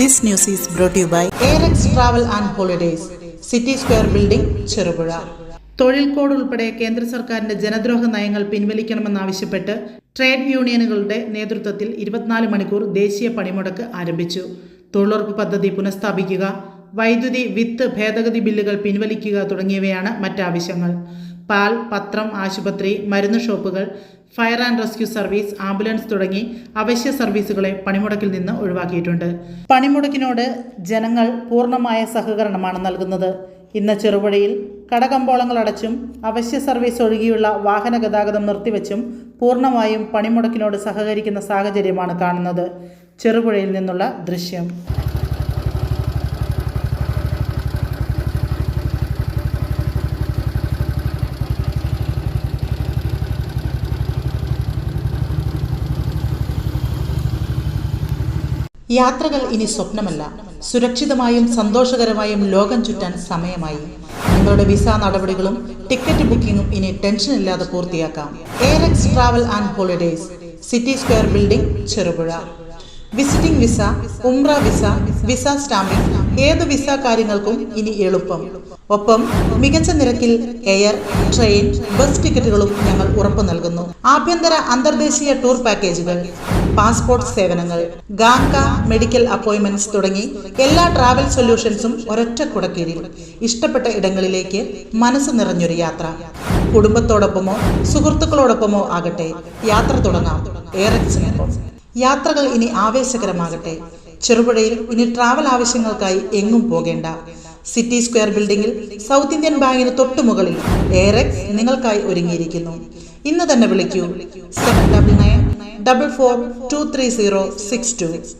This news is brought you by by travel and holidays city square building Cherupuzha തൊഴിൽ code ഉൾപ്പെടെ കേന്ദ്ര സർക്കാരിന്റെ ജനദ്രോഹ നയങ്ങൾ പിൻവലിക്കണമെന്നാവശ്യപ്പെട്ട് ട്രേഡ് യൂണിയനുകളുടെ നേതൃത്വത്തിൽ ഇരുപത്തിനാല് മണിക്കൂർ ദേശീയ പണിമുടക്ക് ആരംഭിച്ചു. തൊഴിലുറപ്പ് പദ്ധതി പുനഃസ്ഥാപിക്കുക വൈദ്യുതി വിത്ത് ഭേദഗതി ബില്ലുകൾ പിൻവലിക്കുക തുടങ്ങിയവയാണ് മറ്റാവശ്യങ്ങൾ. പാൽ പത്രം ആശുപത്രി മരുന്ന് ഷോപ്പുകൾ fire and rescue service ambulance തുടങ്ങി അവശ്യ സർവീസുകളെ പണിമുടക്കിൽ നിന്ന് ഒഴിവാക്കിയിട്ടുണ്ട്. പണിമുടക്കിനോട് ജനങ്ങൾ പൂർണമായ സഹകരണമാണ് നൽകുന്നത്. ഇന്ന് ചെറുപുഴയിൽ കടകമ്പോളങ്ങൾ അടച്ചും അവശ്യ സർവീസ് ഒഴികെയുള്ള വാഹന ഗതാഗതം നിർത്തിവെച്ചും പൂർണമായും പണിമുടക്കിനോട് സഹകരിക്കുന്ന സാഹചര്യമാണ് കാണുന്നത്. ചെറുപുഴയിൽ നിന്നുള്ള ദൃശ്യം. യാത്രകൾ ഇനി സ്വപ്നമല്ല. സുരക്ഷിതമായും സന്തോഷകരമായും ലോകം ചുറ്റാൻ സമയമായി. നിങ്ങളുടെ വിസ നടപടികളും ടിക്കറ്റ് ബുക്കിംഗും ഇനി ടെൻഷൻ ഇല്ലാതെ പൂർത്തിയാക്കാം. Air x travel and holidays city square building Cherupuzha. Visiting visa Umrah visa visa stamping ഏത് വിസ കാര്യങ്ങൾക്കും ഇനി എളുപ്പം. ഒപ്പം മികച്ച നിരക്കിൽ എയർ ട്രെയിൻ ബസ് ടിക്കറ്റുകളും ഞങ്ങൾ ഉറപ്പു നൽകുന്നു. ആഭ്യന്തര അന്തർദേശീയ ടൂർ പാക്കേജുകൾ പാസ്പോർട്ട് സേവനങ്ങൾ ഗാക്ക മെഡിക്കൽ അപ്പോയിന്റ്മെന്റ്സ് തുടങ്ങി എല്ലാ ട്രാവൽ സൊല്യൂഷൻസും ഒരൊറ്റ കുടക്കീഴിൽ ഇഷ്ടപ്പെട്ട ഇടങ്ങളിലേക്ക് മനസ്സ് നിറഞ്ഞൊരു യാത്ര. കുടുംബത്തോടൊപ്പമോ സുഹൃത്തുക്കളോടൊപ്പമോ ആകട്ടെ യാത്ര തുടങ്ങാം. എയറക്സിനൊപ്പം യാത്രകൾ ഇനി ആവേശകരമാകട്ടെ. ചെറുപുഴയിൽ ഇനി ട്രാവൽ ആവശ്യങ്ങൾക്കായി എങ്ങും പോകേണ്ട. സിറ്റി സ്ക്വയർ ബിൽഡിംഗിൽ സൗത്ത് ഇന്ത്യൻ ബാങ്കിന് തൊട്ടുമുകളിൽ എക്സ് നിങ്ങൾക്കായി ഒരുങ്ങിയിരിക്കുന്നു. ഇന്ന് തന്നെ വിളിക്കൂ. Seven double nine double four two three zero six two